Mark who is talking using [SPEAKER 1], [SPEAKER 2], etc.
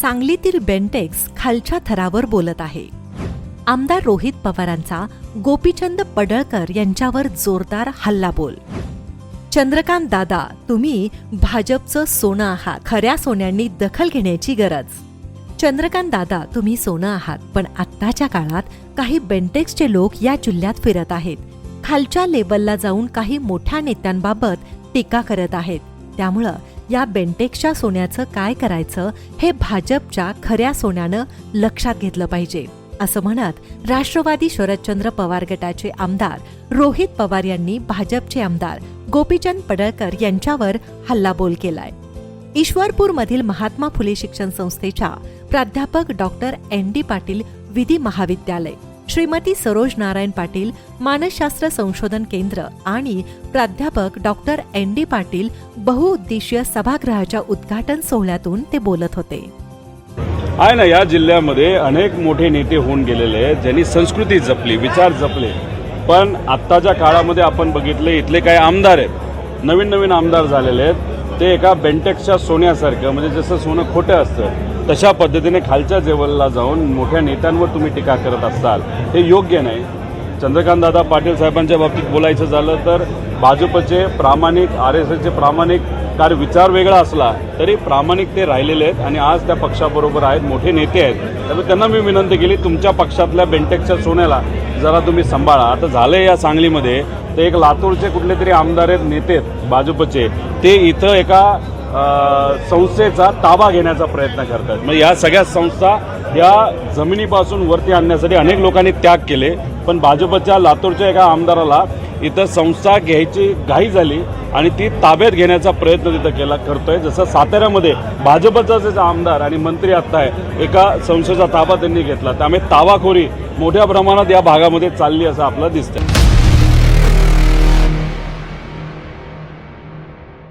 [SPEAKER 1] सांगलीतील बेंटेक्स खालच्या थरावर बोलत आहे. आमदार रोहित पवारांचा गोपीचंद पडळकर यांच्यावर जोरदार हल्लाबोल. चंद्रकांत दादा तुम्ही भाजपचं सोनं आहात. खऱ्या सोन्यांनी दखल घेण्याची गरज. चंद्रकांत दादा तुम्ही सोनं आहात. पण आत्ताच्या काळात काही बेंटेक्सचे लोक या जिल्ह्यात फिरत आहेत. खालच्या लेवलला जाऊन काही मोठ्या नेत्यांबाबत टीका करत आहेत. त्यामुळं या बेंटेक्सच्या सोन्याचं काय करायचं हे भाजपच्या खऱ्या सोन्यानं लक्षात घेतलं पाहिजे. असं म्हणत राष्ट्रवादी शरदचंद्र पवार गटाचे आमदार रोहित पवार यांनी भाजपचे आमदार गोपीचंद पडळकर यांच्यावर हल्लाबोल केलाय. ईश्वरपूरमधील महात्मा फुले शिक्षण संस्थेच्या प्राध्यापक डॉक्टर एन डी पाटील विधी महाविद्यालय. श्रीमती सरोज नारायण पाटील मानसशास्त्र संशोधन केंद्र आणि प्राध्यापक डॉक्टर एन डी पाटील बहुउद्देशीय सभागृहाच्या उद्घाटन सोहळ्यातून ते बोलत होते.
[SPEAKER 2] आहे ना या जिल्ह्यामध्ये अनेक मोठे नेते होऊन गेलेले आहेत ज्यांनी संस्कृती जपली विचार जपले. पण आत्ताच्या काळामध्ये आपण बघितले इथले काही आमदार आहेत नवीन नवीन आमदार झालेले आहेत. ते एका बेंटेक्सच्या सोन्यासारखं म्हणजे जसं सोनं खोटं असतं तशा पद्धतीने खालच्या जेवलला जाऊन मोठ्या नेत्यांवर तुम्ही टीका करत असाल हे योग्य नाही. चंद्रकांतदादा पाटील साहेबांच्या बाबतीत बोलायचं झालं तर भाजपचे प्रामाणिक आर एस एसचे प्रामाणिक कार विचार वेगळा असला तरी प्रामाणिक ते राहिलेले आहेत आणि आज त्या पक्षाबरोबर आहेत मोठे नेते आहेत. त्यामुळे त्यांना मी विनंती केली तुमच्या पक्षातल्या बेंटेकच्या सोन्याला जरा तुम्ही सांभाळा. आता झालं या सांगलीमध्ये ते एक लातूरचे कुठले तरी आमदार आहेत नेते आहेत भाजपचे. ते इथं एका संस्थेचा ताबा घेण्याचा प्रयत्न करतात मग या सगळ्या संस्था या जमिनीपासून वरती आणण्यासाठी अनेक लोकांनी त्याग केले. पण भाजपच्या लातूरच्या एका आमदाराला इथं संस्था घ्यायची घाई झाली आणि ती ताब्यात घेण्याचा प्रयत्न तिथं केला करतोय. जसं साताऱ्यामध्ये भाजपचा जे आमदार आणि मंत्री आत्ता आहे एका संस्थेचा ताबा त्यांनी घेतला. त्यामुळे ताबाखोरी मोठ्या प्रमाणात या भागामध्ये चालली असं आपलं दिसतं